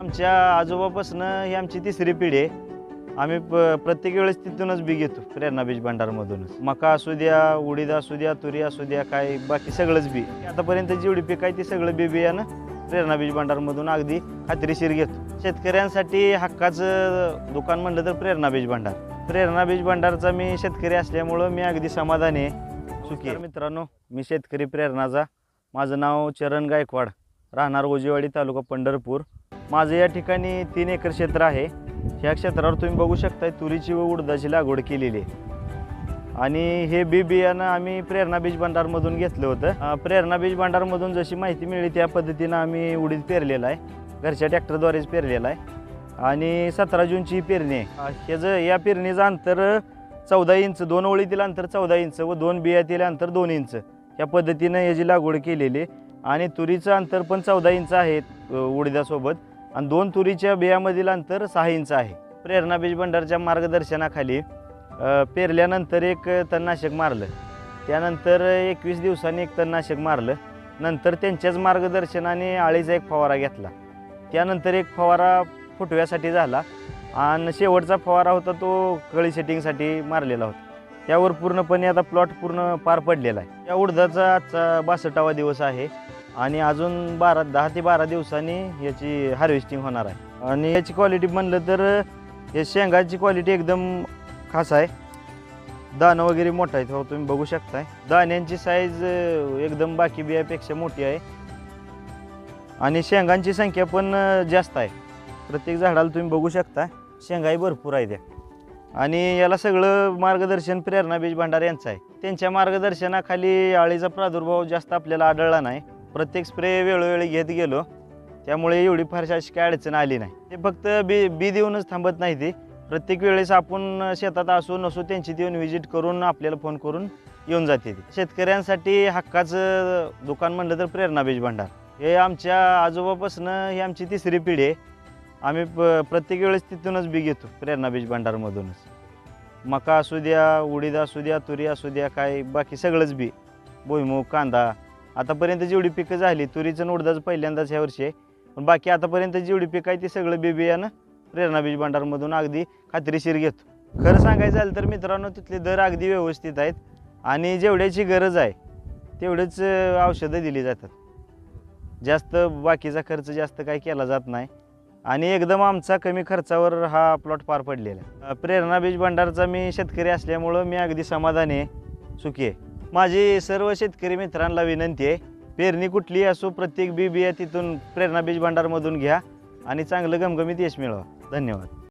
आमच्या आजोबापासून ही आमची तिसरी पिढी आहे. आम्ही प प्रत्येक वेळेस तिथूनच बी घेतो प्रेरणा बीज भांडारमधूनच. मका असू द्या उडीद असू द्या तुरी असू द्या काय बाकी सगळंच बी. आतापर्यंत जेवढी पीक आहे ती सगळं बी बियाणं प्रेरणा बीज भंडारमधून अगदी खात्रीशीर घेतो. शेतकऱ्यांसाठी हक्काचं दुकान म्हणलं तर प्रेरणा बीज भंडार. प्रेरणा बीज भंडारचा मी शेतकरी असल्यामुळं मी अगदी समाधानी आहे. सुखी आहे. मित्रांनो मी शेतकरी प्रेरणाचा. माझं नाव चरण गायकवाड. राहणार ओजीवाडी तालुका पंढरपूर. माझं या ठिकाणी तीन एकर क्षेत्र आहे. ह्या क्षेत्रावर तुम्ही बघू शकताय तुरीची व उडदाची लागवड केलेली आहे. आणि हे बी बियाणं आम्ही प्रेरणा बीज भंडारमधून घेतलं होतं. प्रेरणा बीज भंडारमधून जशी माहिती मिळली त्या पद्धतीनं आम्ही उडीद पेरलेलं आहे. घरच्या ट्रॅक्टरद्वारेच पेरलेलं आहे. आणि सतरा जूनची ही पेरणी आहे. अं, ह्याचं या पेरणीचं अंतर चौदा इंच दोन ओळीतील अंतर चौदा इंच व दोन बियातील अंतर दोन इंच. या पद्धतीनं याची लागवड केलेली आहे. आणि तुरीचं अंतर पण चौदा इंच आहे अ, उडीदासोबत. आणि दोन तुरीच्या बियामधील अंतर सहा इंच आहे. प्रेरणा बीज भंडारच्या मार्गदर्शनाखाली पेरल्यानंतर एक तणनाशक मारलं. त्यानंतर एकवीस दिवसांनी एक तणनाशक मारलं. नंतर त्यांच्याच मार्गदर्शनाने आळीचा एक फवारा घेतला. त्यानंतर एक फवारा फुटव्यासाठी झाला आणि शेवटचा फवारा होता तो कळी सेटिंगसाठी मारलेला होता. त्यावर पूर्णपणे आता प्लॉट पूर्ण पार पडलेला आहे. या उडदाचा आजचा बासष्टावा दिवस आहे. आणि अजून बारा दहा ते बारा दिवसांनी याची हार्वेस्टिंग होणार आहे. आणि याची क्वालिटी म्हणलं तर या शेंगाची क्वालिटी एकदम खास आहे. दाणं वगैरे मोठं आहे तेव्हा तुम्ही बघू शकताय. दाण्यांची साईज एकदम बाकी बियापेक्षा मोठी आहे. आणि शेंगांची संख्या पण जास्त आहे. प्रत्येक झाडाला तुम्ही बघू शकता शेंगाही भरपूर आहे त्या. आणि याला सगळं मार्गदर्शन प्रेरणा बीज भंडार यांचं आहे. त्यांच्या मार्गदर्शनाखाली आळीचा प्रादुर्भाव जास्त आपल्याला आढळला नाही. प्रत्येक स्प्रे वेळोवेळी घेत गेलो. त्यामुळे एवढी फारशी अशी काय अडचण आली नाही. ते फक्त बी बी देऊनच थांबत नाही ते. प्रत्येक वेळेस आपण शेतात असू नसू त्यांची देऊन व्हिजिट करून आपल्याला फोन करून येऊन जाते ती. शेतकऱ्यांसाठी हक्काचं दुकान म्हणलं तर प्रेरणा बीज भंडार. हे आमच्या आजोबापासनं ही आमची तिसरी पिढी आहे. आम्ही प प्रत्येक वेळेस तिथूनच बी घेतो प्रेरणा बीज भंडारमधूनच. मका असू द्या उडीद असू द्या तुरी असू द्या काय बाकी सगळंच बी. भुईमूग कांदा आतापर्यंत जेवढी पिकं झाली तुरीचं उडदाच पहिल्यांदाच ह्या वर्षी आहे. पण बाकी आतापर्यंत जेवढी पिकं आहे ती सगळं बिबियानं प्रेरणा बीज भंडारमधून अगदी खात्रीशीर घेतो. खरं सांगायचं झालं तर मित्रांनो तिथले दर अगदी व्यवस्थित आहेत आणि जेवढ्याची गरज आहे तेवढेच औषधं दिली जातात. जास्त बाकीचा खर्च जास्त काही केला जात नाही आणि एकदम आमचा कमी खर्चावर हा प्लॉट पार पडलेला प्रेरणा बीज भंडारचा मी शेतकरी असल्यामुळं मी अगदी समाधानी आहे सुखी आहे. माझी सर्व शेतकरी मित्रांना विनंती आहे पेरणी कुठली असो प्रत्येक बी बिया तिथून प्रेरणा बीज भंडारमधून घ्या आणि चांगलं गमगमीत यश मिळवा. धन्यवाद.